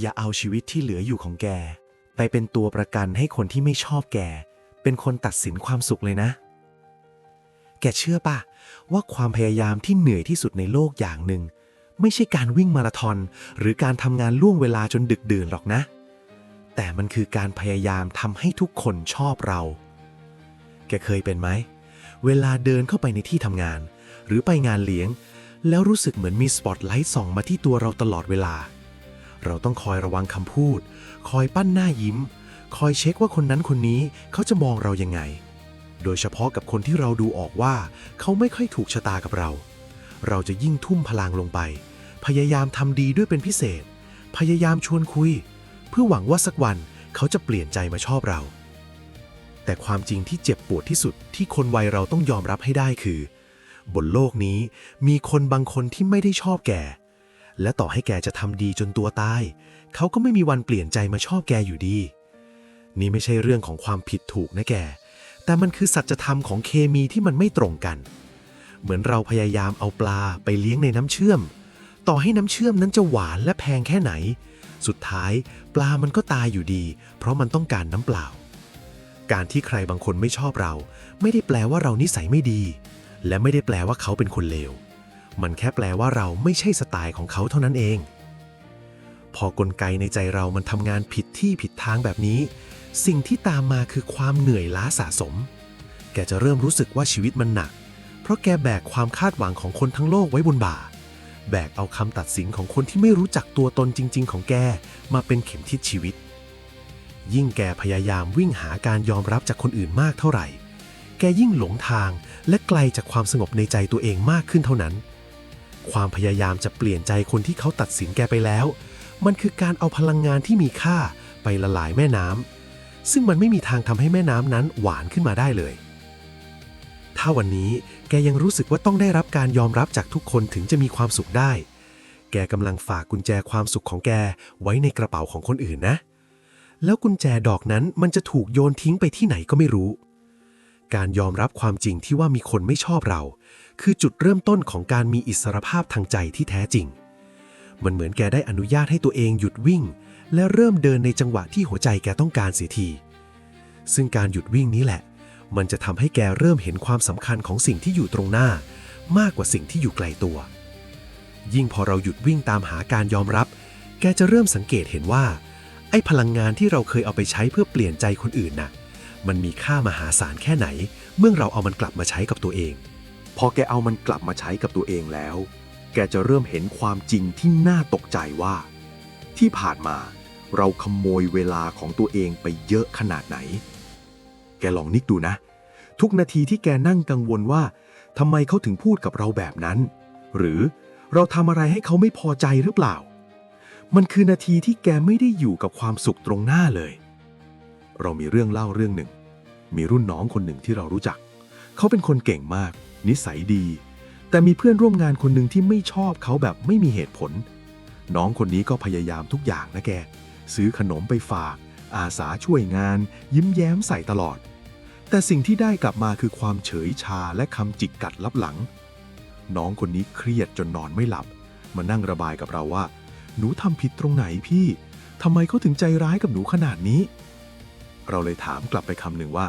อย่าเอาชีวิตที่เหลืออยู่ของแก ไปเป็นตัวประกันให้คนที่ไม่ชอบแก เป็นคนตัดสินความสุขเลยนะ แกเชื่อปะว่าความพยายามที่เหนื่อยที่สุดในโลกอย่างหนึ่ง ไม่ใช่การวิ่งมาราธอน หรือการทำงานล่วงเวลาจนดึกดื่นหรอกนะ แต่มันคือการพยายามทำให้ทุกคนชอบเรา แกเคยเป็นไหม เวลาเดินเข้าไปในที่ทำงาน หรือไปงานเลี้ยง แล้วรู้สึกเหมือนมีสปอตไลท์ส่องมาที่ตัวเราตลอดเวลา เราต้องคอยระวังคำพูด คอยปั้นหน้ายิ้ม คอยเช็คว่าคนนั้นคนนี้เขาจะมองเรายังไง โดยเฉพาะกับคนที่เราดูออกว่าเขาไม่ค่อยถูกชะตากับเรา เราจะยิ่งทุ่มพลังลงไป พยายามทำดีด้วยเป็นพิเศษ พยายามชวนคุย เพื่อหวังว่าสักวันเขาจะเปลี่ยนใจมาชอบเรา แต่ความจริงที่เจ็บปวดที่สุดที่คนวัยเราต้องยอมรับให้ได้คือ บนโลกนี้มีคนบางคนที่ไม่ได้ชอบแก และต่อให้แกจะทำดีจนตัวตาย เขาก็ไม่มีวันเปลี่ยนใจมาชอบแกอยู่ดี นี่ไม่ใช่เรื่องของความผิดถูกนะแก แต่มันคือสัจธรรมของเคมีที่มันไม่ตรงกัน เหมือนเราพยายามเอาปลาไปเลี้ยงในน้ำเชื่อม ต่อให้น้ำเชื่อมนั้นจะหวานและแพงแค่ไหน สุดท้าย ปลามันก็ตายอยู่ดี เพราะมันต้องการน้ำเปล่า การที่ใครบางคนไม่ชอบเรา ไม่ได้แปลว่าเรานิสัยไม่ดี และไม่ได้แปลว่าเขาเป็นคนเลว มันแค่แปลว่าเราไม่ใช่สไตล์ของเขาเท่านั้นเอง พอกลไกในใจเรามันทำงานผิดที่ผิดทางแบบนี้ สิ่งที่ตามมาคือความเหนื่อยล้าสะสม แกจะเริ่มรู้สึกว่าชีวิตมันหนัก เพราะแกแบกความคาดหวังของคนทั้งโลกไว้บนบ่า แบกเอาคำตัดสินของคนที่ไม่รู้จักตัวตนจริง ๆ ของแกมาเป็นเข็มทิศชีวิต ยิ่งแกพยายามวิ่งหาการยอมรับจากคนอื่นมากเท่าไหร่ แกยิ่งหลงทางและไกลจากความสงบในใจตัวเองมากขึ้นเท่านั้น ความพยายามจะเปลี่ยนใจคนที่เขาตัดสินแกไปแล้ว มันคือการเอาพลังงานที่มีค่าไปละลายแม่น้ำซึ่งมันไม่มีทางทำให้แม่น้ำนั้นหวานขึ้นมาได้เลย ถ้าวันนี้แกยังรู้สึกว่าต้องได้รับการยอมรับจากทุกคนถึงจะมีความสุขได้ แกกำลังฝากกุญแจความสุขของแกไว้ในกระเป๋าของคนอื่นนะ แล้วกุญแจดอกนั้นมันจะถูกโยนทิ้งไปที่ไหนก็ไม่รู้ การยอมรับความจริงที่ว่ามีคนไม่ชอบเรา คือจุดเริ่มต้นของการมีอิสรภาพทางใจที่แท้จริง มันเหมือนแกได้อนุญาตให้ตัวเองหยุดวิ่ง และเริ่มเดินในจังหวะที่หัวใจแกต้องการเสียที ซึ่งการหยุดวิ่งนี้แหละ มันจะทำให้แกเริ่มเห็นความสำคัญของสิ่งที่อยู่ตรงหน้า มากกว่าสิ่งที่อยู่ไกลตัว ยิ่งพอเราหยุดวิ่งตามหาการยอมรับ แกจะเริ่มสังเกตเห็นว่า ไอ้พลังงานที่เราเคยเอาไปใช้เพื่อเปลี่ยนใจคนอื่นน่ะมันมีค่ามหาศาลแค่ไหน เมื่อเราเอามันกลับมาใช้กับตัวเอง พอแกเอามันกลับมาใช้กับตัวเองแล้ว แกจะเริ่มเห็นความจริงที่น่าตกใจว่า ที่ผ่านมาเราขโมยเวลาของตัวเองไปเยอะขนาดไหน แกลองนึกดูนะ ทุกนาทีที่แกนั่งกังวลว่าทำไมเขาถึงพูดกับเราแบบนั้น หรือเราทำอะไรให้เขาไม่พอใจหรือเปล่า มันคือนาทีที่แกไม่ได้อยู่กับความสุขตรงหน้าเลย เรามีเรื่องเล่าเรื่องหนึ่ง มีรุ่นน้องคนหนึ่งที่เรารู้จัก เขาเป็นคนเก่งมาก นิสัยดี แต่มีเพื่อนร่วมงานคนหนึ่งที่ไม่ชอบเขาแบบไม่มีเหตุผล น้องคนนี้ก็พยายามทุกอย่างนะแก ซื้อขนมไปฝาก อาสาช่วยงาน ยิ้มแย้มใส่ตลอด แต่สิ่งที่ได้กลับมาคือความเฉยชาและคำจิกกัดลับหลัง น้องคนนี้เครียดจนนอนไม่หลับ มานั่งระบายกับเราว่า หนูทำผิดตรงไหนพี่ทำไมเขาถึงใจร้ายกับหนูขนาดนี้ เราเลยถามกลับไปคำหนึ่งว่า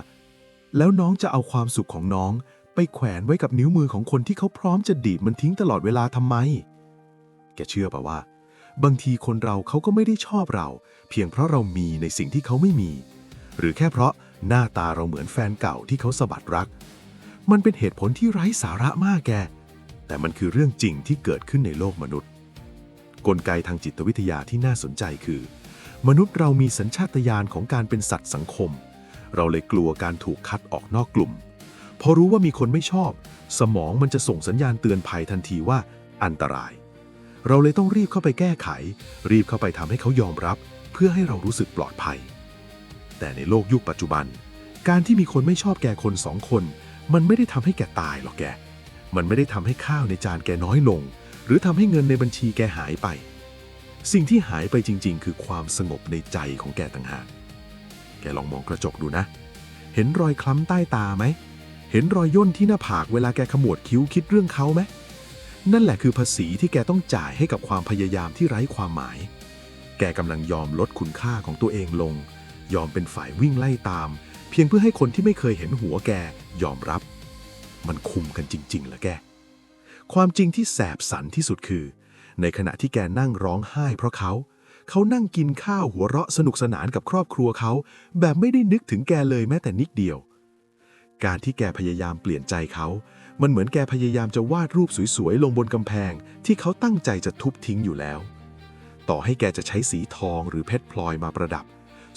แล้วน้องจะเอาความสุขของน้อง ไปแขวนไว้กับนิ้วมือของคนที่เขาพร้อมจะดีดมันทิ้งตลอดเวลาทำไม แกเชื่อป่ะว่า บางทีคนเราเขาก็ไม่ได้ชอบเรา เพียงเพราะเรามีในสิ่งที่เขาไม่มี หรือแค่เพราะหน้าตาเราเหมือนแฟนเก่าที่เขาสะบัดรัก มันเป็นเหตุผลที่ไร้สาระมากแก แต่มันคือเรื่องจริงที่เกิดขึ้นในโลกมนุษย์ กลไกทางจิตวิทยาที่น่าสนใจคือ มนุษย์เรามีสัญชาตญาณของการเป็นสัตว์สังคม เราเลยกลัวการถูกคัดออกนอกกลุ่ม พอรู้ว่ามีคนไม่ชอบ สมองมันจะส่งสัญญาณเตือนภัยทันทีว่า อันตราย เราเลยต้องรีบเข้าไปแก้ไข รีบเข้าไปทำให้เขายอมรับ เพื่อให้เรารู้สึกปลอดภัย แต่ในโลกยุคปัจจุบัน การที่มีคนไม่ชอบแกคนสองคน มันไม่ได้ทำให้แกตายหรอกแก มันไม่ได้ทำให้ข้าวในจานแกน้อยลง หรือทำให้เงินในบัญชีแกหายไป สิ่งที่หายไปจริง ๆ คือความสงบในใจของแกต่างหากแกลองมองกระจกดูนะ เห็นรอยคล้ำใต้ตาไหม เห็นรอยย่นที่หน้าผากเวลาแกขมวดคิ้วคิดเรื่องเขาไหมนั่นแหละคือภาษีที่แกต้องจ่ายให้กับความพยายามที่ไร้ความหมาย แกกำลังยอมลดคุณค่าของตัวเองลง ยอมเป็นฝ่ายวิ่งไล่ตาม เพียงเพื่อให้คนที่ไม่เคยเห็นหัวแกยอมรับ มันคุมกันจริงๆเหรอแก ความจริงที่แสบสันที่สุดคือ ในขณะที่แกนั่งร้องไห้เพราะเขา เขานั่งกินข้าวหัวเราะสนุกสนานกับครอบครัวเขา แบบไม่ได้นึกถึงแกเลยแม้แต่นิดเดียว การที่แกพยายามเปลี่ยนใจเขา มันเหมือนแกพยายามจะวาดรูปสวยๆ ลงบนกำแพง ที่เขาตั้งใจจะทุบทิ้งอยู่แล้ว ต่อให้แกจะใช้สีทองหรือเพชรพลอยมาประดับ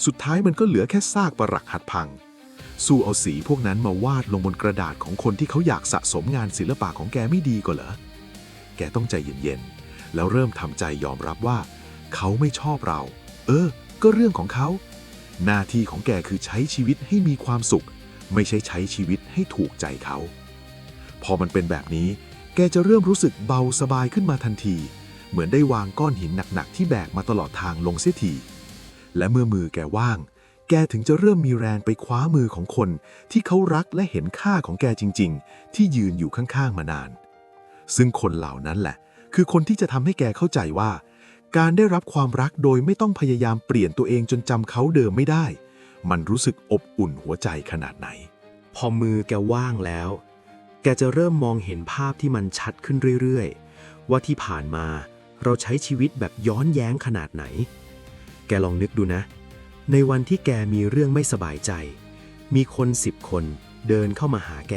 สุดท้ายมันก็เหลือแค่ซากปรักหักพัง สู้เอาสีพวกนั้นมาวาดลงบนกระดาษของคนที่เขาอยากสะสมงานศิลปะของแกไม่ดีกว่าเหรอ แกต้องใจเย็นๆ แล้วเริ่มทำใจยอมรับว่า เขาไม่ชอบเรา เออ ก็เรื่องของเขา หน้าที่ของแกคือใช้ชีวิตให้มีความสุข ไม่ใช่ใช้ชีวิตให้ถูกใจเขา พอมันเป็นแบบนี้ แกจะเริ่มรู้สึกเบาสบายขึ้นมาทันที เหมือนได้วางก้อนหินหนักๆที่แบกมาตลอดทางลงเสียทีและเมื่อมือแกว่าง แกถึงจะเริ่มมีแรงไปคว้ามือของคนที่เขารักและเห็นค่าของแกจริง ๆ ที่ยืนอยู่ข้างๆมานาน ซึ่งคนเหล่านั้นแหละ คือคนที่จะทำให้แกเข้าใจว่า การได้รับความรักโดยไม่ต้องพยายามเปลี่ยนตัวเองจนจำเขาเดิมไม่ได้ มันรู้สึกอบอุ่นหัวใจขนาดไหน พอมือแกว่างแล้ว แกจะเริ่มมองเห็นภาพที่มันชัดขึ้นเรื่อยๆ ว่าที่ผ่านมาเราใช้ชีวิตแบบย้อนแย้งขนาดไหน แกลองนึกดูนะ ในวันที่แกมีเรื่องไม่สบายใจ มีคนสิบคนเดินเข้ามาหาแก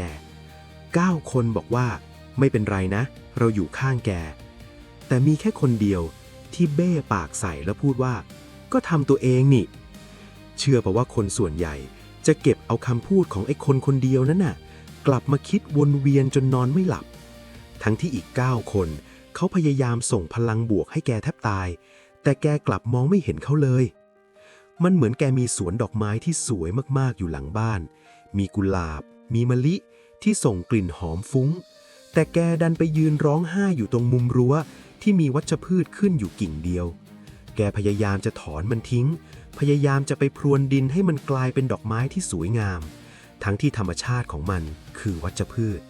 เก้าคนบอกว่าไม่เป็นไรนะ เราอยู่ข้างแก แต่มีแค่คนเดียวที่เบ้ปากใส่แล้วพูดว่า ก็ทำตัวเองนี่ เชื่อป่ะว่าคนส่วนใหญ่ จะเก็บเอาคำพูดของไอ้คนคนเดียวนั้นน่ะ กลับมาคิดวนเวียนจนนอนไม่หลับ ทั้งที่อีก 9 คน เขาพยายามส่งพลังบวกให้แกแทบตาย แต่แกกลับมองไม่เห็นเขาเลย มันเหมือนแกมีสวนดอกไม้ที่สวยมากๆอยู่หลังบ้าน มีกุหลาบ มีมะลิที่ส่งกลิ่นหอมฟุ้ง แต่แกดันไปยืนร้องไห้อยู่ตรงมุมรั้วที่มีวัชพืชขึ้นอยู่กิ่งเดียว แกพยายามจะถอนมันทิ้ง พยายามจะไปพรวนดินให้มันกลายเป็นดอกไม้ที่สวยงาม ทั้งที่ธรรมชาติของมันคือวัชพืช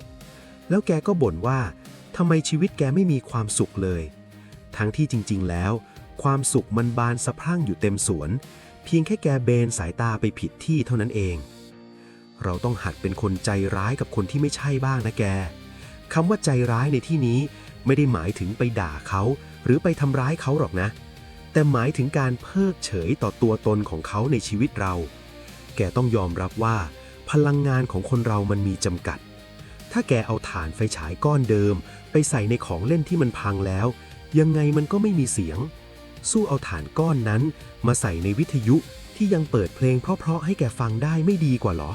แล้วแกก็บ่นว่าทำไมชีวิตแกไม่มีความสุขเลย ทั้งที่จริง ๆ แล้ว ความสุขมันบานสะพรั่งอยู่เต็มสวน เพียงแค่แกเบนสายตาไปผิดที่เท่านั้นเอง เราต้องหัดเป็นคนใจร้ายกับคนที่ไม่ใช่บ้างนะแกคำว่าใจร้ายในที่นี้ไม่ได้หมายถึงไปด่าเขา หรือไปทำร้ายเขาหรอกนะ แต่หมายถึงการเพิกเฉยต่อตัวตนของเขาในชีวิตเรา แกต้องยอมรับว่า พลังงานของคนเรามันมีจำกัด ถ้าแกเอาฐานไฟฉายก้อนเดิม ไปใส่ในของเล่นที่มันพังแล้ว ยังไงมันก็ไม่มีเสียง สู้เอาฐานก้อนนั้น มาใส่ในวิทยุที่ยังเปิดเพลงเพราะๆให้แกฟังได้ไม่ดีกว่าหรอ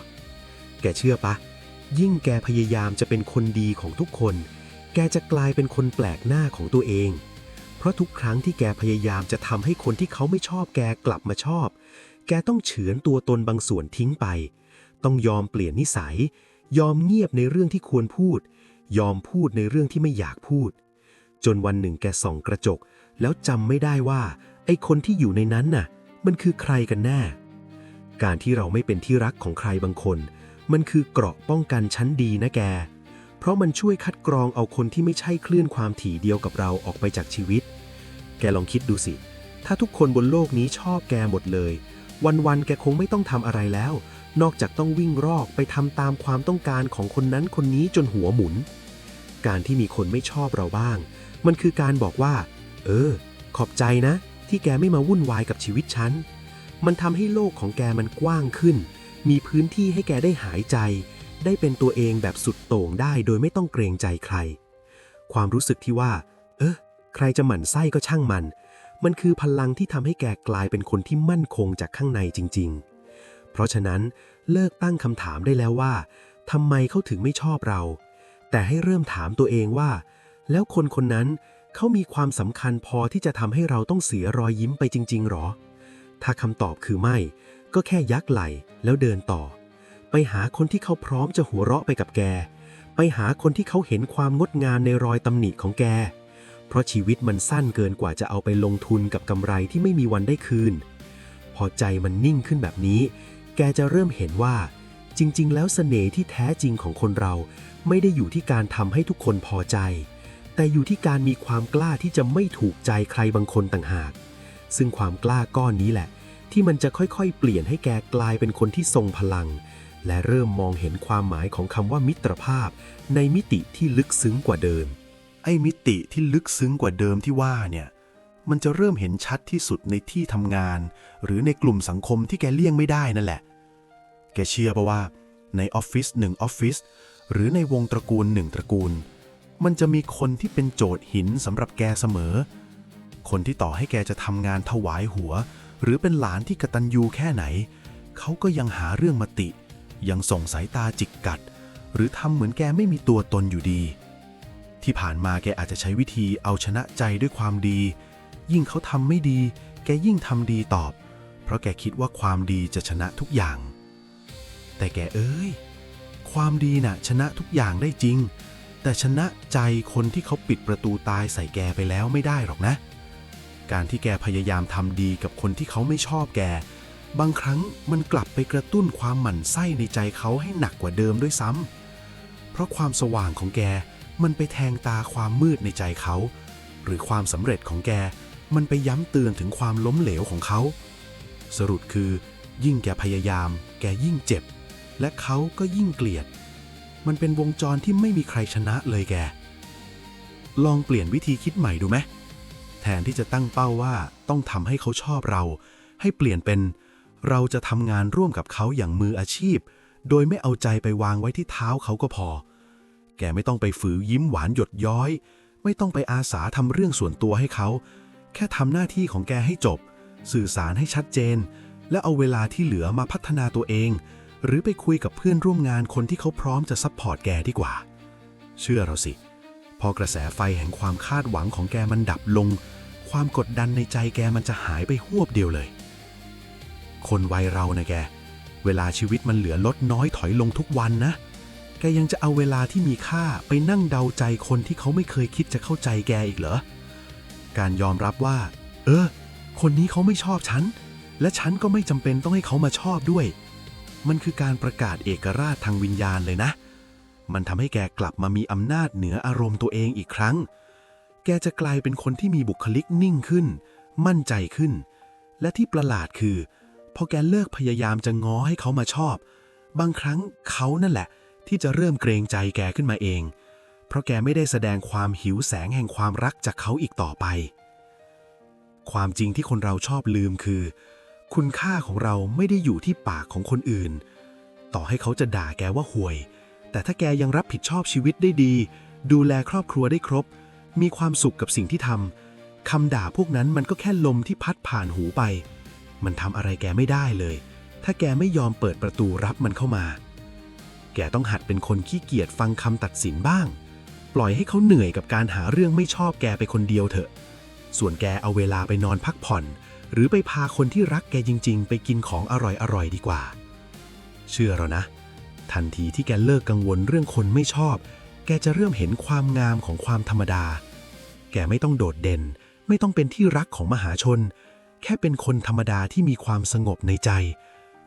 แกเชื่อปะ ยิ่งแกพยายามจะเป็นคนดีของทุกคน แกจะกลายเป็นคนแปลกหน้าของตัวเอง ราะทุกครั้งที่แกพยายามจะทำให้คนที่เขาไม่ชอบแกกลับมาชอบ แกต้องเฉือนตัวตนบางส่วนทิ้งไป ต้องยอมเปลี่ยนนิสัย ยอมเงียบในเรื่องที่ควรพูด ยอมพูดในเรื่องที่ไม่อยากพูด จนวันหนึ่งแกส่องกระจก แล้วจำไม่ได้ว่า ไอ้คนที่อยู่ในนั้นน่ะ มันคือใครกันแน่ การที่เราไม่เป็นที่รักของใครบางคน มันคือเกราะป้องกันชั้นดีนะแกเพราะมันช่วยคัดกรองเอาคนที่ไม่ใช่คลื่นความถี่เดียวกับเราออกไปจากชีวิต แกลองคิดดูสิ ถ้าทุกคนบนโลกนี้ชอบแกหมดเลย วันๆ แกคงไม่ต้องทำอะไรแล้ว นอกจากต้องวิ่งรอกไปทำตามความต้องการของคนนั้นคนนี้จนหัวหมุน การที่มีคนไม่ชอบเราบ้าง มันคือการบอกว่า เออ ขอบใจนะ ที่แกไม่มาวุ่นวายกับชีวิตฉัน มันทำให้โลกของแกมันกว้างขึ้น มีพื้นที่ให้แกได้หายใจ ได้เป็นตัวเองแบบสุดโต่งได้โดยไม่ต้องเกรงใจใคร ความรู้สึกที่ว่า เออ ใครจะหมั่นไส้ก็ช่างมัน มันคือพลังที่ทำให้แกกลายเป็นคนที่มั่นคงจากข้างในจริง ๆ เพราะฉะนั้นเลิกตั้งคำถามได้แล้วว่าทำไมเขาถึงไม่ชอบเรา แต่ให้เริ่มถามตัวเองว่า แล้วคนคนนั้นเขามีความสำคัญพอที่จะทำให้เราต้องเสียรอยยิ้มไปจริง ๆหรอ ถ้าคำตอบคือไม่ ก็แค่ยักไหลแล้วเดินต่อ ไปหาคนที่เขาพร้อมจะหัวเราะไปกับแก ไปหาคนที่เขาเห็นความงดงามในรอยตำหนิของแก เพราะชีวิตมันสั้นเกินกว่าจะเอาไปลงทุนกับกำไรที่ไม่มีวันได้คืน พอใจมันนิ่งขึ้นแบบนี้ แกจะเริ่มเห็นว่า จริง ๆ แล้วเสน่ห์ที่แท้จริงของคนเรา ไม่ได้อยู่ที่การทำให้ทุกคนพอใจ แต่อยู่ที่การมีความกล้าที่จะไม่ถูกใจใครบางคนต่างหาก ซึ่งความกล้าก้อนนี้แหละ ที่มันจะค่อยๆ เปลี่ยนให้แกกลายเป็นคนที่ทรงพลัง และเริ่มมองเห็นความหมายของคำว่ามิตรภาพ ในมิติที่ลึกซึ้งกว่าเดิม อ้มิติที่ลึกซึ้งกว่าเดิมที่ว่าเนี่ยมันจะเริ่มเห็นชัดที่สุดในที่ทำงาน หรือในกลุ่มสังคมที่แกเลี่ยงไม่ได้นั่นแหละ แกเชื่อปะว่า ในออฟฟิศหนึ่งออฟฟิศหรือในวงตระกูลหนึ่งตระกูล มันจะมีคนที่เป็นโจทย์หินสำหรับแกเสมอ คนที่ต่อให้แกจะทำงานถวายหัว หรือเป็นหลานที่กระตันยูแค่ไหน เขาก็ยังหาเรื่องมาติ ยังส่งสายตาจิกกัด หรือทำเหมือนแกไม่มีตัวตนอยู่ดี ที่ผ่านมาแกอาจจะใช้วิธีเอาชนะใจด้วยความดี ยิ่งเขาทำไม่ดี แกยิ่งทำดีตอบ เพราะแกคิดว่าความดีจะชนะทุกอย่าง แต่แกเอ้ย ความดีน่ะชนะทุกอย่างได้จริง แต่ชนะใจคนที่เขาปิดประตูตายใส่แกไปแล้วไม่ได้หรอกนะ การที่แกพยายามทำดีกับคนที่เขาไม่ชอบแก บางครั้งมันกลับไปกระตุ้นความหมั่นไส้ในใจเขาให้หนักกว่าเดิมด้วยซ้ำเพราะความสว่างของแก มันไปแทงตาความมืดในใจเขา หรือความสำเร็จของแก มันไปย้ำเตือนถึงความล้มเหลวของเขา สรุปคือ ยิ่งแกพยายาม แกยิ่งเจ็บ และเขาก็ยิ่งเกลียด มันเป็นวงจรที่ไม่มีใครชนะเลยแก ลองเปลี่ยนวิธีคิดใหม่ดูไหมแทนที่จะตั้งเป้าว่าต้องทำให้เขาชอบเรา ให้เปลี่ยนเป็น เราจะทำงานร่วมกับเขาอย่างมืออาชีพ โดยไม่เอาใจไปวางไว้ที่เท้าเขาก็พอ แกไม่ต้องไปฝือยิ้มหวานหยดย้อย ไม่ต้องไปอาสาทำเรื่องส่วนตัวให้เขา แค่ทำหน้าที่ของแกให้จบ สื่อสารให้ชัดเจน และเอาเวลาที่เหลือมาพัฒนาตัวเอง หรือไปคุยกับเพื่อนร่วมงานคนที่เขาพร้อมจะซัพพอร์ตแกดีกว่า เชื่อเราสิ พอกระแสไฟแห่งความคาดหวังของแกมันดับลง ความกดดันในใจแกมันจะหายไปหวบเดียวเลย คนวัยเรานะแก เวลาชีวิตมันเหลือลดน้อยถอยลงทุกวันนะ แกยังจะเอาเวลาที่มีค่าไปนั่งเดาใจคนที่เขาไม่เคยคิดจะเข้าใจแกอีกเหรอ การยอมรับว่า เออ คนนี้เขาไม่ชอบฉัน และฉันก็ไม่จำเป็นต้องให้เขามาชอบด้วย มันคือการประกาศเอกราชทางวิญญาณเลยนะ มันทำให้แกกลับมามีอำนาจเหนืออารมณ์ตัวเองอีกครั้ง แกจะกลายเป็นคนที่มีบุคลิกนิ่งขึ้น มั่นใจขึ้น และที่ประหลาดคือพอแกเลิกพยายามจะง้อให้เขามาชอบ บางครั้งเขานั่นแหละ ที่จะเริ่มเกรงใจแกขึ้นมาเอง เพราะแกไม่ได้แสดงความหิวแสงแห่งความรักจากเขาอีกต่อไป ความจริงที่คนเราชอบลืมคือ คุณค่าของเราไม่ได้อยู่ที่ปากของคนอื่น ต่อให้เขาจะด่าแกว่าห่วย แต่ถ้าแกยังรับผิดชอบชีวิตได้ดี ดูแลครอบครัวได้ครบ มีความสุขกับสิ่งที่ทำคำด่าพวกนั้นมันก็แค่ลมที่พัดผ่านหูไป มันทำอะไรแกไม่ได้เลย ถ้าแกไม่ยอมเปิดประตูรับมันเข้ามา แกต้องหัดเป็นคนขี้เกียจฟังคำตัดสินบ้าง ปล่อยให้เขาเหนื่อยกับการหาเรื่องไม่ชอบแกไปคนเดียวเถอะ ส่วนแกเอาเวลาไปนอนพักผ่อน หรือไปพาคนที่รักแกจริง ๆ ไปกินของอร่อยๆดีกว่า เชื่อเรานะ ทันทีที่แกเลิกกังวลเรื่องคนไม่ชอบ แกจะเริ่มเห็นความงามของความธรรมดา แกไม่ต้องโดดเด่น ไม่ต้องเป็นที่รักของมหาชน แค่เป็นคนธรรมดาที่มีความสงบในใจ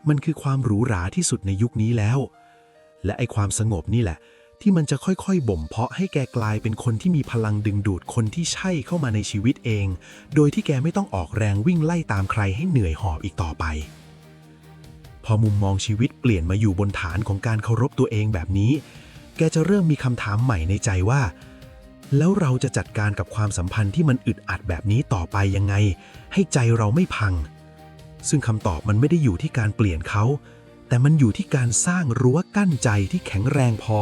มันคือความหรูหราที่สุดในยุคนี้แล้ว และไอความสงบนี่แหละ ที่มันจะค่อยๆ บ่มเพาะให้แกกลายเป็นคนที่มีพลังดึงดูดคนที่ใช่เข้ามาในชีวิตเอง โดยที่แกไม่ต้องออกแรงวิ่งไล่ตามใครให้เหนื่อยหอบอีกต่อไป พอมุมมองชีวิตเปลี่ยนมาอยู่บนฐานของการเคารพตัวเองแบบนี้ แกจะเริ่มมีคำถามใหม่ในใจว่า แล้วเราจะจัดการกับความสัมพันธ์ที่มันอึดอัดแบบนี้ต่อไปยังไง ให้ใจเราไม่พัง ซึ่งคำตอบมันไม่ได้อยู่ที่การเปลี่ยนเขา แต่มันอยู่ที่การสร้างรั้วกั้นใจที่แข็งแรงพอ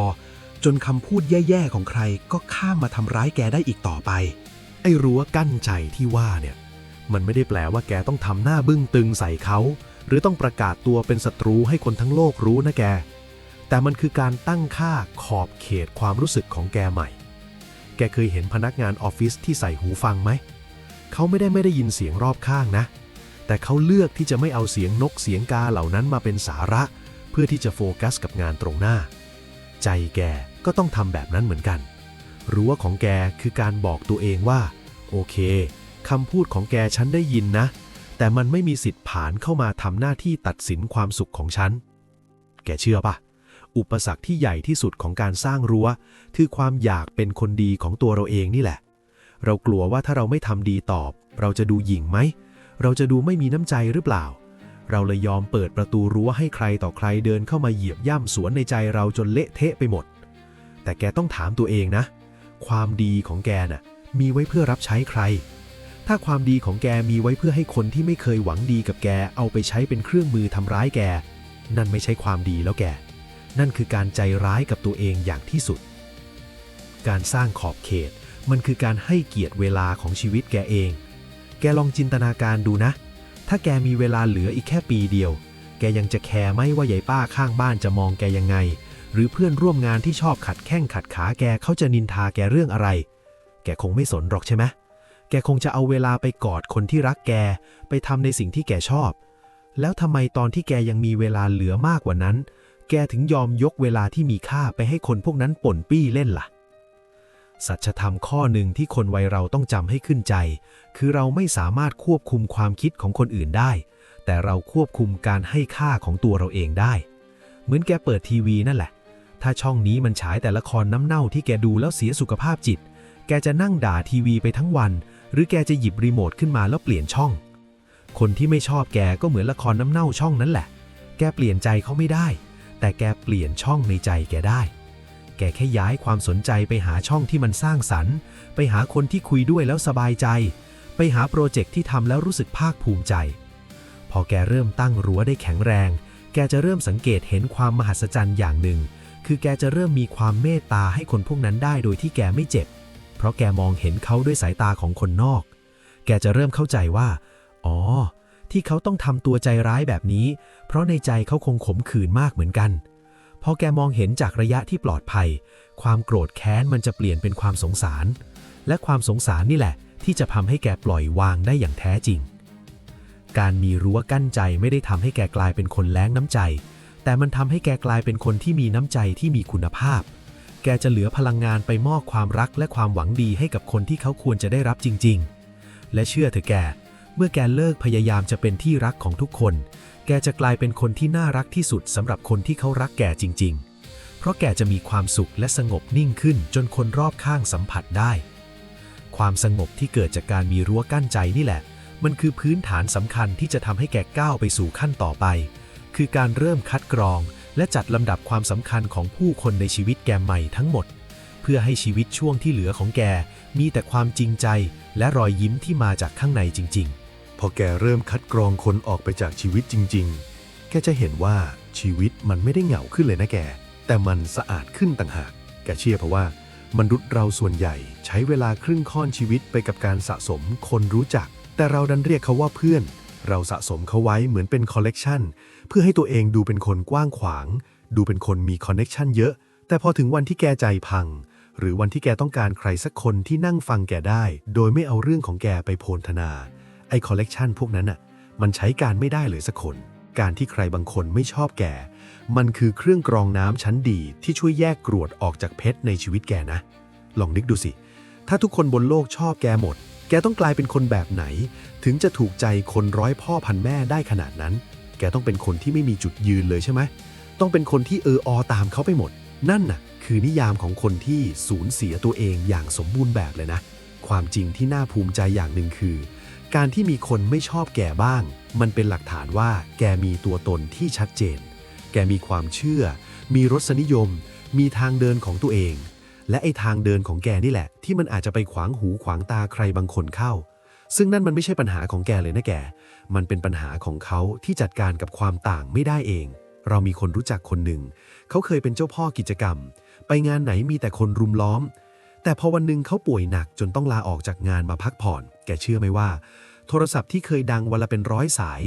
จนคำพูดแย่ๆของใครก็ข้ามมาทำร้ายแกได้อีกต่อไป ไอ้รั้วกั้นใจที่ว่าเนี่ย มันไม่ได้แปลว่าแกต้องทำหน้าบึ้งตึงใส่เขา หรือต้องประกาศตัวเป็นศัตรูให้คนทั้งโลกรู้นะแก แต่มันคือการตั้งค่าขอบเขตความรู้สึกของแกใหม่ แกเคยเห็นพนักงานออฟฟิศที่ใส่หูฟังไหม เขาไม่ได้ไม่ได้ยินเสียงรอบข้างนะ แต่เขาเลือกที่จะไม่เอาเสียงนกเสียงกาเหล่านั้นมาเป็นสาระ เพื่อที่จะโฟกัสกับงานตรงหน้า ใจแกก็ต้องทำแบบนั้นเหมือนกันรั้วของแกคือการบอกตัวเองว่า โอเคคำพูดของแกฉันได้ยินนะ แต่มันไม่มีสิทธิ์ผ่านเข้ามาทำหน้าที่ตัดสินความสุขของฉัน แกเชื่อปะอุปสรรคที่ใหญ่ที่สุดของการสร้างรั้ว คือความอยากเป็นคนดีของตัวเราเองนี่แหละ เรากลัวว่าถ้าเราไม่ทำดีตอบ เราจะดูหยิ่งไหม เราจะดูไม่มีน้ำใจหรือเปล่า เราเลยยอมเปิดประตูรั้วให้ใครต่อใครเดินเข้ามาเหยียบย่ำสวนในใจเราจนเละเทะไปหมด แต่แกต้องถามตัวเองนะ ความดีของแกน่ะ มีไว้เพื่อรับใช้ใคร ถ้าความดีของแกมีไว้เพื่อให้คนที่ไม่เคยหวังดีกับแกเอาไปใช้เป็นเครื่องมือทำร้ายแก นั่นไม่ใช่ความดีแล้วแก นั่นคือการใจร้ายกับตัวเองอย่างที่สุด การสร้างขอบเขตมันคือการให้เกียรติเวลาของชีวิตแกเอง แกลองจินตนาการดูนะ ถ้าแกมีเวลาเหลืออีกแค่ปีเดียว แกยังจะแคร์ไหมว่ายายป้าข้างบ้านจะมองแกยังไง หรือเพื่อนร่วมงานที่ชอบขัดแข้งขัดขาแกเขาจะนินทาแกเรื่องอะไร แกคงไม่สนหรอกใช่ไหมแกคงจะเอาเวลาไปกอดคนที่รักแก ไปทำในสิ่งที่แกชอบ แล้วทำไมตอนที่แกยังมีเวลาเหลือมากกว่านั้น แกถึงยอมยกเวลาที่มีค่าไปให้คนพวกนั้นป่นปี้เล่นล่ะ สัจธรรมข้อหนึ่งที่คนวัยเราต้องจำให้ขึ้นใจ คือเราไม่สามารถควบคุมความคิดของคนอื่นได้ แต่เราควบคุมการให้ค่าของตัวเราเองได้ เหมือนแกเปิดทีวีนั่นแหละ ถ้าช่องนี้มันฉายแต่ละครน้ำเน่าที่แกดูแล้วเสียสุขภาพจิต แกจะนั่งด่าทีวีไปทั้งวัน หรือแกจะหยิบรีโมทขึ้นมาแล้วเปลี่ยนช่อง คนที่ไม่ชอบแกก็เหมือนละครน้ำเน่าช่องนั้นแหละ แกเปลี่ยนใจเขาไม่ได้ แต่แกเปลี่ยนช่องในใจแกได้ แกแค่ย้ายความสนใจไปหาช่องที่มันสร้างสรรค์ ไปหาคนที่คุยด้วยแล้วสบายใจ ไปหาโปรเจกต์ที่ทำแล้วรู้สึกภาคภูมิใจ พอแกเริ่มตั้งรั้วได้แข็งแรง แกจะเริ่มสังเกตเห็นความมหัศจรรย์อย่างหนึ่ง คือแกจะเริ่มมีความเมตตาให้คนพวกนั้นได้โดยที่แกไม่เจ็บ เพราะแกมองเห็นเขาด้วยสายตาของคนนอก แกจะเริ่มเข้าใจว่า อ๋อ ที่เขาต้องทำตัวใจร้ายแบบนี้ เพราะในใจเขาคงขมขื่นมากเหมือนกัน พอแกมองเห็นจากระยะที่ปลอดภัย ความโกรธแค้นมันจะเปลี่ยนเป็นความสงสาร และความสงสารนี่แหละ ที่จะทำให้แกปล่อยวางได้อย่างแท้จริง การมีรั้วกั้นใจไม่ได้ทำให้แกกลายเป็นคนแล้งน้ำใจ แต่มันทำให้แกกลายเป็นคนที่มีน้ำใจที่มีคุณภาพ แกจะเหลือพลังงานไปมอบความรักและความหวังดีให้กับคนที่เขาควรจะได้รับจริง ๆ และเชื่อเถอะแก เมื่อแกเลิกพยายามจะเป็นที่รักของทุกคน แกจะกลายเป็นคนที่น่ารักที่สุดสำหรับคนที่เขารักแกจริง ๆ เพราะแกจะมีความสุขและสงบนิ่งขึ้นจนคนรอบข้างสัมผัสได้ ความสงบที่เกิดจากการมีรั้วกั้นใจนี่แหละ มันคือพื้นฐานสำคัญที่จะทำให้แกก้าวไปสู่ขั้นต่อไป คือการเริ่มคัดกรอง และจัดลำดับความสำคัญของผู้คนในชีวิตแกใหม่ทั้งหมด เพื่อให้ชีวิตช่วงที่เหลือของแก มีแต่ความจริงใจ และรอยยิ้มที่มาจากข้างในจริง ๆ พอแกเริ่มคัดกรองคนออกไปจากชีวิตจริง ๆ แกจะเห็นว่าชีวิตมันไม่ได้เหงาขึ้นเลยนะแก แต่มันสะอาดขึ้นต่างหาก แกเชื่อเพราะว่ามนุษย์เราส่วนใหญ่ใช้เวลาครึ่งค่อนชีวิตไปกับการสะสมคนรู้จัก แต่เราดันเรียกเขาว่าเพื่อน เราสะสมเขาไว้เหมือนเป็นคอลเลกชันเพื่อให้ตัวเองดูเป็นคนกว้างขวาง ดูเป็นคนมีคอนเน็ชันเยอะ แต่พอถึงวันที่แกใจพัง หรือวันที่แกต้องการใครสักคนที่นั่งฟังแกได้ โดยไม่เอาเรื่องของแกไปโพลธนา ไอ้คอลเลกชันพวกนั้นน่ะมันใช้การไม่ได้เลยสักคน การที่ใครบางคนไม่ชอบแก มันคือเครื่องกรองน้ำชั้นดีที่ช่วยแยกกรวดออกจากเพชรในชีวิตแกนะ ลองนึกดูสิ ถ้าทุกคนบนโลกชอบแกหมด แกต้องกลายเป็นคนแบบไหน ถึงจะถูกใจคนร้อยพ่อพันแม่ได้ขนาดนั้น แกต้องเป็นคนที่ไม่มีจุดยืนเลยใช่ไหม ต้องเป็นคนที่เอออตามเขาไปหมด นั่นน่ะ คือนิยามของคนที่สูญเสียตัวเองอย่างสมบูรณ์แบบเลยนะ ความจริงที่น่าภูมิใจอย่างหนึ่งคือ การที่มีคนไม่ชอบแกบ้าง มันเป็นหลักฐานว่าแกมีตัวตนที่ชัดเจน แกมีความเชื่อ มีรสนิยม มีทางเดินของตัวเอง และไอ้ทางเดินของแกนี่แหละ ที่มันอาจจะไปขวางหูขวางตาใครบางคนเข้า ซึ่งนั่นมันไม่ใช่ปัญหาของแกเลยนะแก มันเป็นปัญหาของเขาที่จัดการกับความต่างไม่ได้เอง เรามีคนรู้จักคนหนึ่ง เขาเคยเป็นเจ้าพ่อกิจกรรม ไปงานไหนมีแต่คนรุมล้อม แต่พอวันหนึ่งเขาป่วยหนักจนต้องลาออกจากงานมาพักผ่อน แกเชื่อไหมว่า โทรศัพท์ที่เคยดังวันละเป็นร้อยสาย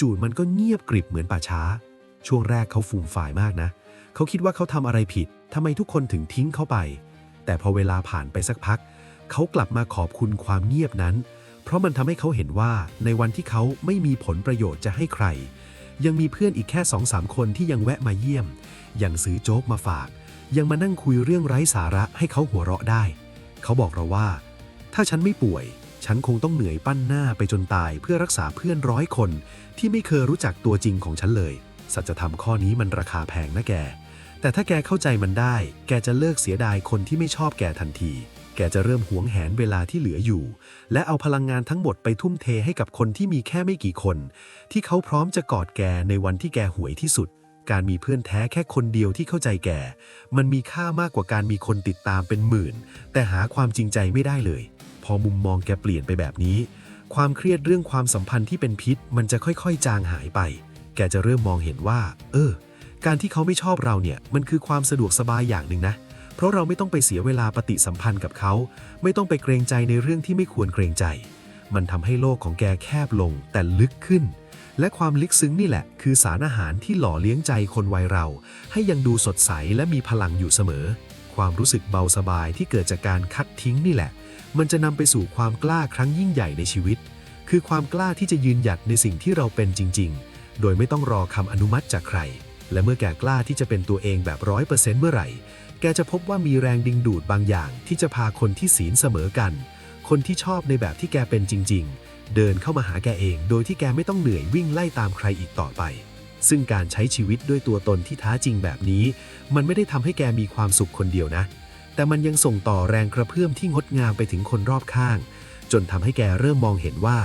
จู่ๆมันก็เงียบกริบเหมือนป่าช้า ช่วงแรกเขาฟูมฝ่ายมากนะ เขาคิดว่าเขาทำอะไรผิดทำไมทุกคนถึงทิ้งเขาไป แต่พอเวลาผ่านไปสักพัก เขากลับมาขอบคุณความเงียบนั้น เพราะมันทำให้เขาเห็นว่าในวันที่เขาไม่มีผลประโยชน์จะให้ใคร ยังมีเพื่อนอีกแค่สองสามคนที่ยังแวะมาเยี่ยม ยังซื้อโจ๊กมาฝาก ยังมานั่งคุยเรื่องไร้สาระให้เขาหัวเราะได้ เขาบอกเราว่า ถ้าฉันไม่ป่วย ฉันคงต้องเหนื่อยปั้นหน้าไปจนตายเพื่อรักษาเพื่อนร้อยคน ที่ไม่เคยรู้จักตัวจริงของฉันเลย สัจธรรมข้อนี้มันราคาแพงนะแก แต่ถ้าแกเข้าใจมันได้ แกจะเลิกเสียดายคนที่ไม่ชอบแกทันที แกจะเริ่มหวงแหนเวลาที่เหลืออยู่ และเอาพลังงานทั้งหมดไปทุ่มเทให้กับคนที่มีแค่ไม่กี่คน ที่เขาพร้อมจะกอดแกในวันที่แกห่วยที่สุดการมีเพื่อนแท้แค่คนเดียวที่เข้าใจแกมันมีค่ามากกว่าการมีคนติดตามเป็นหมื่น แต่หาความจริงใจไม่ได้เลย พอมุมมองแกเปลี่ยนไปแบบนี้ ความเครียดเรื่องความสัมพันธ์ที่เป็นพิษมันจะค่อยๆ จางหายไป แกจะเริ่มมองเห็นว่า เออ การที่เขาไม่ชอบเราเนี่ย มันคือความสะดวกสบายอย่างหนึ่งนะ เพราะเราไม่ต้องไปเสียเวลาปฏิสัมพันธ์กับเขา ไม่ต้องไปเกรงใจในเรื่องที่ไม่ควรเกรงใจ มันทำให้โลกของแกแคบลง แต่ลึกขึ้น และความลึกซึ้งนี่แหละ คือสารอาหารที่หล่อเลี้ยงใจคนวัยเรา ให้ยังดูสดใสและมีพลังอยู่เสมอ ความรู้สึกเบาสบายที่เกิดจากการคัดทิ้งนี่แหละ มันจะนำไปสู่ความกล้าครั้งยิ่งใหญ่ในชีวิต คือความกล้าที่จะยืนหยัดในสิ่งที่เราเป็นจริง ๆ โดยไม่ต้องรอคำอนุมัติจากใคร และเมื่อแกกล้าที่จะเป็นตัวเองแบบร้อยเปอร์เซ็นต์เมื่อไหร่ แกจะพบว่ามีแรงดึงดูดบางอย่าง ที่จะพาคนที่ศีลเสมอกัน คนที่ชอบในแบบที่แกเป็นจริง ๆ เดินเข้ามาหาแกเอง โดยที่แกไม่ต้องเหนื่อยวิ่งไล่ตามใครอีกต่อไปซึ่งการใช้ชีวิตด้วยตัวตนที่ท้าจริงแบบนี้ มันไม่ได้ทำให้แกมีความสุขคนเดียวนะ แต่มันยังส่งต่อแรงกระเพื่อมที่งดงามไปถึงคนรอบข้าง จนทำให้แกเริ่มมองเห็นว่า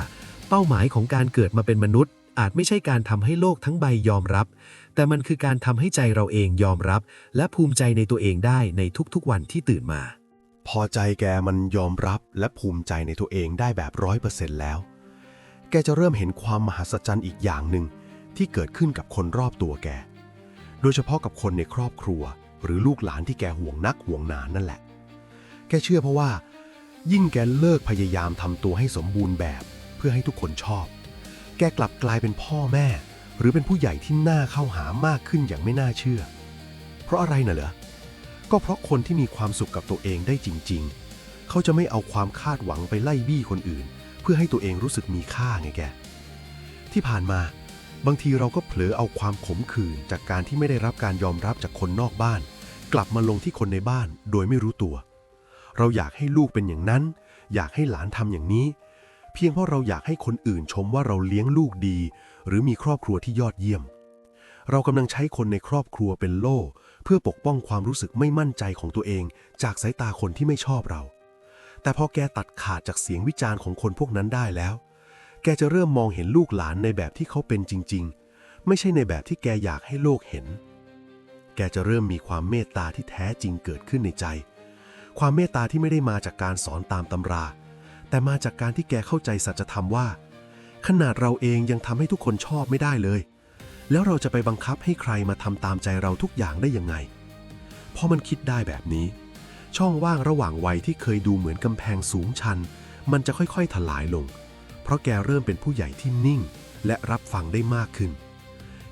เป้าหมายของการเกิดมาเป็นมนุษย์ อาจไม่ใช่การทำให้โลกทั้งใบยอมรับ แต่มันคือการทำให้ใจเราเองยอมรับ และภูมิใจในตัวเองได้ในทุกๆวันที่ตื่นมา พอใจแกมันยอมรับและภูมิใจในตัวเองได้แบบร้อยเปอร์เซ็นต์แล้ว แกจะเริ่มเห็นความมหัศจรรย์อีกอย่างหนึ่งที่เกิดขึ้นกับคนรอบตัวแก โดยเฉพาะกับคนในครอบครัว หรือลูกหลานที่แกห่วงนักห่วงหนานั่นแหละ แกเชื่อเพราะว่า ยิ่งแกเลิกพยายามทำตัวให้สมบูรณ์แบบเพื่อให้ทุกคนชอบ แกกลับกลายเป็นพ่อแม่ หรือเป็นผู้ใหญ่ที่น่าเข้าหามากขึ้นอย่างไม่น่าเชื่อ เพราะอะไรน่ะเหรอ ก็เพราะคนที่มีความสุขกับตัวเองได้จริง ๆ เขาจะไม่เอาความคาดหวังไปไล่บี้คนอื่น เพื่อให้ตัวเองรู้สึกมีค่าไงแก ที่ผ่านมาบางทีเราก็เผลอเอาความขมขื่นจากการที่ไม่ได้รับการยอมรับจากคนนอกบ้าน กลับมาลงที่คนในบ้านโดยไม่รู้ตัว เราอยากให้ลูกเป็นอย่างนั้น อยากให้หลานทำอย่างนี้ เพียงเพราะเราอยากให้คนอื่นชมว่าเราเลี้ยงลูกดี หรือมีครอบครัวที่ยอดเยี่ยม เรากำลังใช้คนในครอบครัวเป็นโล่ เพื่อปกป้องความรู้สึกไม่มั่นใจของตัวเอง จากสายตาคนที่ไม่ชอบเรา แต่พอแกตัดขาดจากเสียงวิจารณ์ของคนพวกนั้นได้แล้ว แกจะเริ่มมองเห็นลูกหลานในแบบที่เขาเป็นจริง ๆ ไม่ใช่ในแบบที่แกอยากให้โลกเห็น แกจะเริ่มมีความเมตตาที่แท้จริงเกิดขึ้นในใจ ความเมตตาที่ไม่ได้มาจากการสอนตามตำรา แต่มาจากการที่แกเข้าใจสัจธรรมว่า ขนาดเราเองยังทำให้ทุกคนชอบไม่ได้เลย แล้วเราจะไปบังคับให้ใครมาทำตามใจเราทุกอย่างได้ยังไง พอมันคิดได้แบบนี้ ช่องว่างระหว่างวัยที่เคยดูเหมือนกำแพงสูงชัน มันจะค่อยๆถลายลง เพราะแกเริ่มเป็นผู้ใหญ่ที่นิ่ง และรับฟังได้มากขึ้น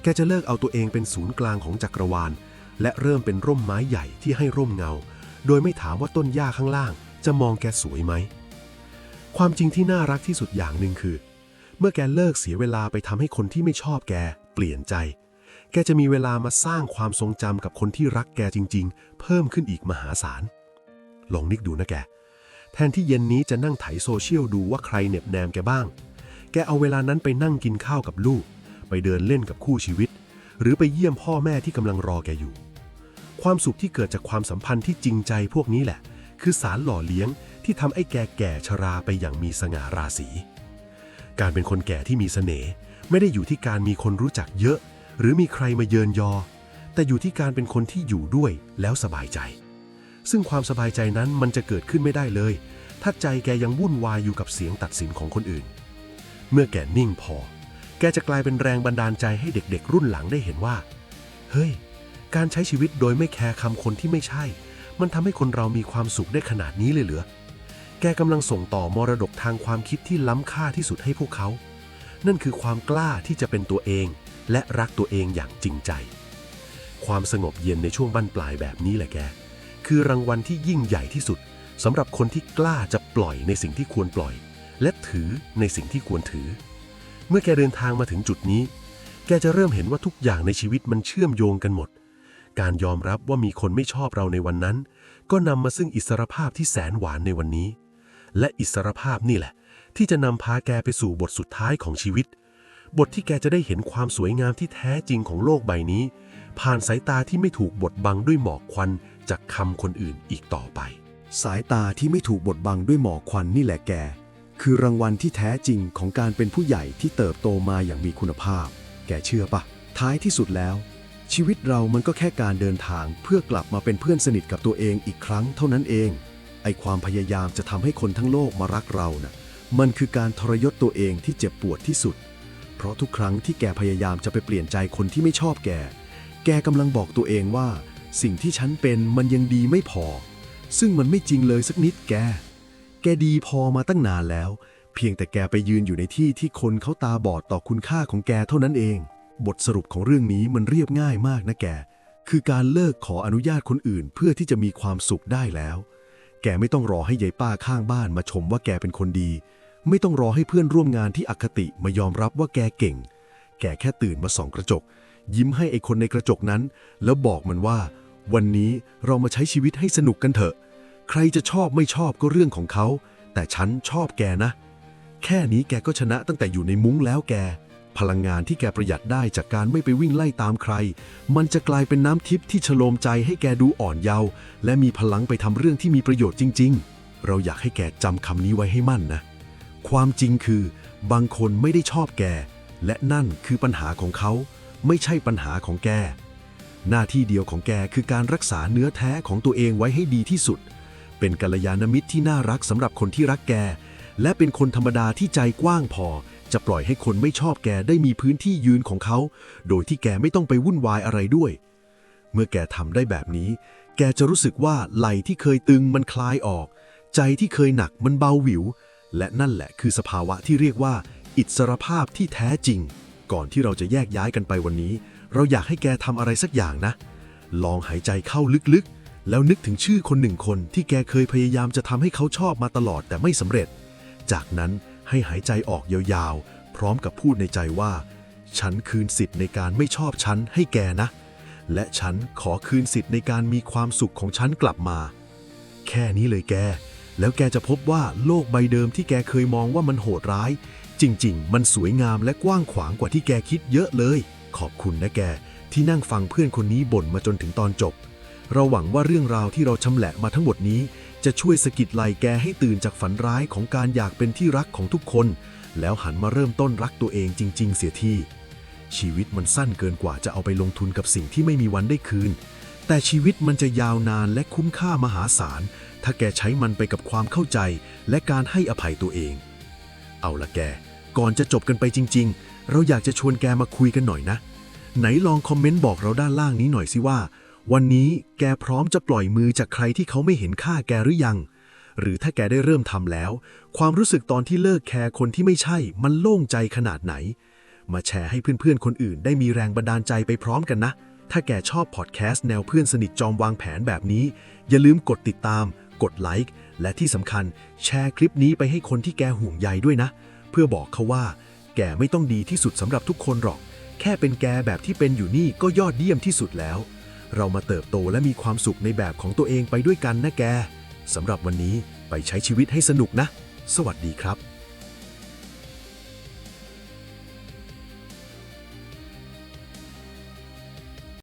แกจะเลิกเอาตัวเองเป็นศูนย์กลางของจักรวาล และเริ่มเป็นร่มไม้ใหญ่ที่ให้ร่มเงา โดยไม่ถามว่าต้นหญ้าข้างล่าง จะมองแกสวยไหม ความจริงที่น่ารักที่สุดอย่างหนึ่งคือ เมื่อแกเลิกเสียเวลาไปทำให้คนที่ไม่ชอบแก เปลี่ยนใจ แกจะมีเวลามาสร้างความทรงจำกับคนที่รักแกจริง ๆ เพิ่มขึ้นอีกมหาศาล ลองนึกดูนะแก แทนที่เย็นนี้จะนั่งไถโซเชียลดูว่าใครเหน็บแนมแกบ้าง แกเอาเวลานั้นไปนั่งกินข้าวกับลูก ไปเดินเล่นกับคู่ชีวิต หรือไปเยี่ยมพ่อแม่ที่กำลังรอแกอยู่ ความสุขที่เกิดจากความสัมพันธ์ที่จริงใจพวกนี้แหละ คือสารหล่อเลี้ยงที่ทำให้แกแก่ชราไปอย่างมีสง่าราศี การเป็นคนแก่ที่มีเสน่ห์ไม่ได้อยู่ที่การมีคนรู้จักเยอะ หรือมีใครมาเยินยอ แต่อยู่ที่การเป็นคนที่อยู่ด้วยแล้วสบายใจ ซึ่งความสบายใจนั้นมันจะเกิดขึ้นไม่ได้เลย ถ้าใจแกยังวุ่นวายอยู่กับเสียงตัดสินของคนอื่น เมื่อแกนิ่งพอ แกจะกลายเป็นแรงบันดาลใจให้เด็กๆ รุ่นหลังได้เห็นว่า เฮ้ย การใช้ชีวิตโดยไม่แคร์คำคนที่ไม่ใช่ มันทำให้คนเรามีความสุขได้ขนาดนี้เลยเหรอแกกำลังส่งต่อมรดกทางความคิดที่ล้ำค่าที่สุดให้พวกเขา นั่นคือความกล้าที่จะเป็นตัวเอง และรักตัวเองอย่างจริงใจ ความสงบเย็นในช่วงบั้นปลายแบบนี้แหละแก คือรางวัลที่ยิ่งใหญ่ที่สุดสำหรับคนที่กล้าจะปล่อยในสิ่งที่ควรปล่อย และถือในสิ่งที่ควรถือ เมื่อแกเดินทางมาถึงจุดนี้ แกจะเริ่มเห็นว่าทุกอย่างในชีวิตมันเชื่อมโยงกันหมด การยอมรับว่ามีคนไม่ชอบเราในวันนั้น ก็นำมาซึ่งอิสรภาพที่แสนหวานในวันนี้ และอิสรภาพนี่แหละ ที่จะนำพาแกไปสู่บทสุดท้ายของชีวิต บทที่แกจะได้เห็นความสวยงามที่แท้จริงของโลกใบนี้ ผ่านสายตาที่ไม่ถูกบดบังด้วยหมอกควันจากคำคนอื่นอีกต่อไป สายตาที่ไม่ถูกบดบังด้วยหมอกควันนี่แหละแก คือรางวัลที่แท้จริงของการเป็นผู้ใหญ่ที่เติบโตมาอย่างมีคุณภาพ แกเชื่อปะ ท้ายที่สุดแล้ว ชีวิตเรามันก็แค่การเดินทางเพื่อกลับมาเป็นเพื่อนสนิทกับตัวเองอีกครั้งเท่านั้นเอง ไอความพยายามจะทำให้คนทั้งโลกมารักเรานะ่ะ มันคือการทรยศตัวเองที่เจ็บปวดที่สุด เพราะทุกครั้งที่แกพยายามจะไปเปลี่ยนใจคนที่ไม่ชอบแก แกกำลังบอกตัวเองว่า สิ่งที่ฉันเป็นมันยังดีไม่พอ ซึ่งมันไม่จริงเลยสักนิดแก แกดีพอมาตั้งนานแล้ว เพียงแต่แกไปยืนอยู่ในที่ที่คนเขาตาบอดต่อคุณค่าของแกเท่านั้นเอง บทสรุปของเรื่องนี้มันเรียบง่ายมากนะแก คือการเลิกขออนุญาตคนอื่นเพื่อที่จะมีความสุขได้แล้ว แกไม่ต้องรอให้ยายป้าข้างบ้านมาชมว่าแกเป็นคนดี ไม่ต้องรอให้เพื่อนร่วมงานที่อคติมายอมรับว่าแกเก่ง แกแค่ตื่นมาส่องกระจก ยิ้มให้ไอคนในกระจกนั้น แล้วบอกมันว่า วันนี้เรามาใช้ชีวิตให้สนุกกันเถอะ ใครจะชอบไม่ชอบก็เรื่องของเขา แต่ฉันชอบแกนะ แค่นี้แกก็ชนะตั้งแต่อยู่ในมุ้งแล้วแก พลังงานที่แกประหยัดได้จากการไม่ไปวิ่งไล่ตามใคร มันจะกลายเป็นน้ำทิพย์ที่ฉโลมใจให้แกดูอ่อนเยาว์และมีพลังไปทำเรื่องที่มีประโยชน์จริง ๆ เราอยากให้แกจำคำนี้ไว้ให้มั่นนะ ความจริงคือบางคนไม่ได้ชอบแก และนั่นคือปัญหาของเขา ไม่ใช่ปัญหาของแก หน้าที่เดียวของแกคือการรักษาเนื้อแท้ของตัวเองไว้ให้ดีที่สุด เป็นกัลยาณมิตรที่น่ารักสำหรับคนที่รักแก และเป็นคนธรรมดาที่ใจกว้างพอ จะปล่อยให้คนไม่ชอบแกได้มีพื้นที่ยืนของเขา โดยที่แกไม่ต้องไปวุ่นวายอะไรด้วย เมื่อแกทำได้แบบนี้ แกจะรู้สึกว่าไหลที่เคยตึงมันคลายออก ใจที่เคยหนักมันเบาหวิว และนั่นแหละคือสภาวะที่เรียกว่า อิสรภาพที่แท้จริง ก่อนที่เราจะแยกย้ายกันไปวันนี้ เราอยากให้แกทำอะไรสักอย่างนะ ลองหายใจเข้าลึกๆ แล้วนึกถึงชื่อคนหนึ่งคนที่แกเคยพยายามจะทำให้เขาชอบมาตลอดแต่ไม่สำเร็จ จากนั้นให้หายใจออกยาวๆ พร้อมกับพูดในใจว่า ฉันคืนสิทธิ์ในการไม่ชอบฉันให้แกนะ และฉันขอคืนสิทธิ์ในการมีความสุขของฉันกลับมา แค่นี้เลยแก แล้วแกจะพบว่าโลกใบเดิมที่แกเคยมองว่ามันโหดร้าย จริงๆ มันสวยงามและกว้างขวางกว่าที่แกคิดเยอะเลย ขอบคุณนะแกที่นั่งฟังเพื่อนคนนี้บ่นมาจนถึงตอนจบ เราหวังว่าเรื่องราวที่เราชำแหละมาทั้งหมดนี้ จะช่วยสะกิดไหลแกให้ตื่นจากฝันร้ายของการอยากเป็นที่รักของทุกคน แล้วหันมาเริ่มต้นรักตัวเองจริง ๆ เสียทีชีวิตมันสั้นเกินกว่าจะเอาไปลงทุนกับสิ่งที่ไม่มีวันได้คืน แต่ชีวิตมันจะยาวนานและคุ้มค่ามหาศาล ถ้าแกใช้มันไปกับความเข้าใจ และการให้อภัยตัวเอง เอาละแก ก่อนจะจบกันไปจริง ๆ เราอยากจะชวนแกมาคุยกันหน่อยนะ ไหนลองคอมเมนต์บอกเราด้านล่างนี้หน่อยสิว่า วันนี้แกพร้อมจะปล่อยมือจากใครที่เขาไม่เห็นค่าแกหรือยัง หรือถ้าแกได้เริ่มทำแล้ว ความรู้สึกตอนที่เลิกแคร์คนที่ไม่ใช่มันโล่งใจขนาดไหน มาแชร์ให้เพื่อนๆคนอื่น ได้มีแรงบันดาลใจไปพร้อมกันนะ ถ้าแกชอบพอดแคสต์แนวเพื่อนสนิทจอมวางแผนแบบนี้ อย่าลืมกดติดตาม กดไลค์และที่สำคัญ แชร์คลิปนี้ไปให้คนที่แกห่วงใยด้วยนะ เพื่อบอกเขาว่า แกไม่ต้องดีที่สุดสำหรับทุกคนหรอก แค่เป็นแกแบบที่เป็นอยู่นี่ก็ยอดเยี่ยมที่สุดแล้ว เรามาเติบโตและมีความสุขในแบบของตัวเองไปด้วยกันนะแกสำหรับวันนี้ไปใช้ชีวิตให้สนุกนะ สวัสดีครับ